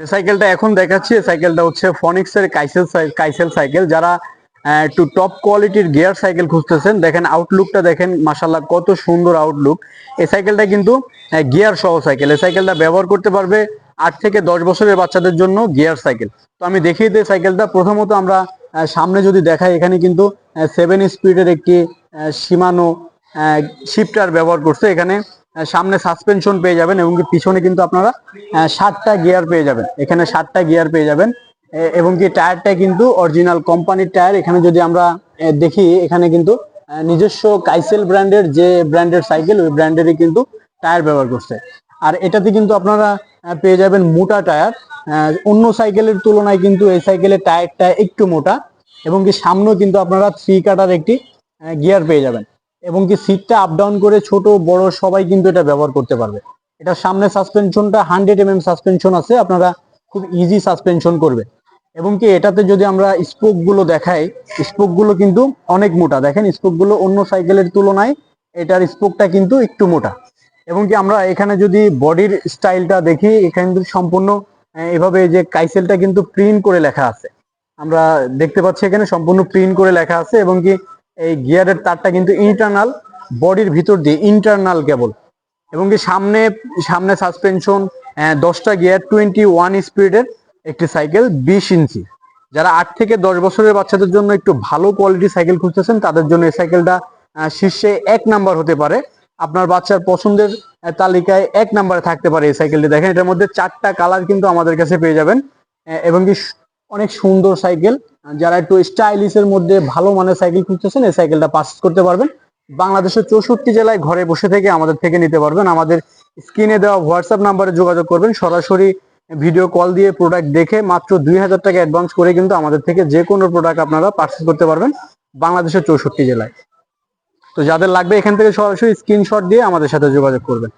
যে সাইকেলটা এখন দেখাচ্ছি সাইকেলটা হচ্ছে ফনিক্স এর কাইসেল কাইসেল সাইকেল। যারা একটু টপ কোয়ালিটির গিয়ার সাইকেল খুঁজতেছেন, দেখেন আউটলুকটা দেখেন মাসাল্লাহ কত সুন্দর আউটলুক এই সাইকেলটা কিন্তু গিয়ার সহ সাইকেল। এই সাইকেলটা ব্যবহার করতে পারবে আট থেকে দশ বছরের বাচ্চাদের জন্য গিয়ার সাইকেল। তো আমি দেখিয়ে দিই সাইকেলটা। প্রথমত আমরা সামনে যদি দেখাই, এখানে কিন্তু সেভেন স্পিডের একটি সীমানো শিফটার ব্যবহার করছে এখানে। সামনে সাসপেনশন পেয়ে যাবেন এবং পিছনে কিন্তু আপনারা সাতটা গিয়ার পেয়ে যাবেন। এখানে সাতটা গিয়ার পেয়ে যাবেন। এবং কি টায়ারটা কিন্তু অরিজিনাল কোম্পানির টায়ার। এখানে যদি আমরা দেখি, এখানে কিন্তু নিজস্ব কাইসেল ব্র্যান্ডের যে ব্র্যান্ডের সাইকেল ওই ব্র্যান্ডেরই কিন্তু টায়ার ব্যবহার করছে। আর এটাতে কিন্তু আপনারা পেয়ে যাবেন মোটা টায়ার। অন্য সাইকেলের তুলনায় কিন্তু এই সাইকেলের টায়ারটা একটু মোটা। এবং কি সামনেও কিন্তু আপনারা থ্রি কাটার একটি গিয়ার পেয়ে যাবেন। এবং কি সিটটা আপ ডাউন করে ছোট, বড় সবাই কিন্তু এটা ব্যবহার করতে পারবে। এটা সামনে সাসপেনশনটা হান্ড্রেড এম এম সাসপেনশন আছে, আপনারা খুব ইজি সাসপেনশন করবে। এবং কি এটাতে যদি আমরা স্পোকগুলো দেখাই স্পোকগুলো কিন্তু অনেক মোটা। দেখেন স্পোকগুলো অন্য সাইকেলের তুলনায় এটার স্পোকটা কিন্তু একটু মোটা। এবং কি আমরা এখানে যদি বডির স্টাইলটা দেখি, এখানে কিন্তু সম্পূর্ণ এভাবে যে কাইসেলটা কিন্তু প্রিন্ট করে লেখা আছে। আমরা দেখতে পাচ্ছি এখানে সম্পূর্ণ প্রিন্ট করে লেখা আছে এবং কি এই গিয়ারের তারটা কিন্তু ইন্টারনাল বডির ভিতর দিয়ে ইন্টারনাল কেবল এবং কি সামনে সামনে সাসপেনশন দশটা গিয়ার টোয়েন্টি ওয়ান স্পিডের একটি সাইকেল বিশ ইঞ্চি। যারা আট থেকে দশ বছরের বাচ্চাদের জন্য একটু ভালো কোয়ালিটি সাইকেল খুঁজতেছেন, তাদের জন্য এই সাইকেলটা শীর্ষে এক নাম্বার হতে পারে। আপনার বাচ্চার পছন্দের তালিকায় এক নাম্বারে থাকতে পারে এই সাইকেলটি দেখেন, এটার মধ্যে চারটা কালার কিন্তু আমাদের কাছে পেয়ে যাবেন। এবং কি অনেক সুন্দর সাইকেল। যারা একটু স্টাইলিশের মধ্যে ভালো মানের সাইকেল খুঁজতেছেন, এই সাইকেলটা পারচেস করতে পারবেন। বাংলাদেশের চৌষট্টি জেলায় ঘরে বসে থেকে আমাদের থেকে নিতে পারবেন। আমাদের স্ক্রিনে দেওয়া হোয়াটসঅ্যাপ নাম্বারে যোগাযোগ করবেন। সরাসরি ভিডিও কল দিয়ে প্রোডাক্ট দেখে মাত্র দুই হাজার টাকা অ্যাডভান্স করে কিন্তু আমাদের থেকে যে কোনো প্রোডাক্ট আপনারা পারচেস করতে পারবেন বাংলাদেশের চৌষট্টি জেলায়। তো যাদের লাগবে এখান থেকে সরাসরি স্ক্রিনশট দিয়ে আমাদের সাথে যোগাযোগ করবেন।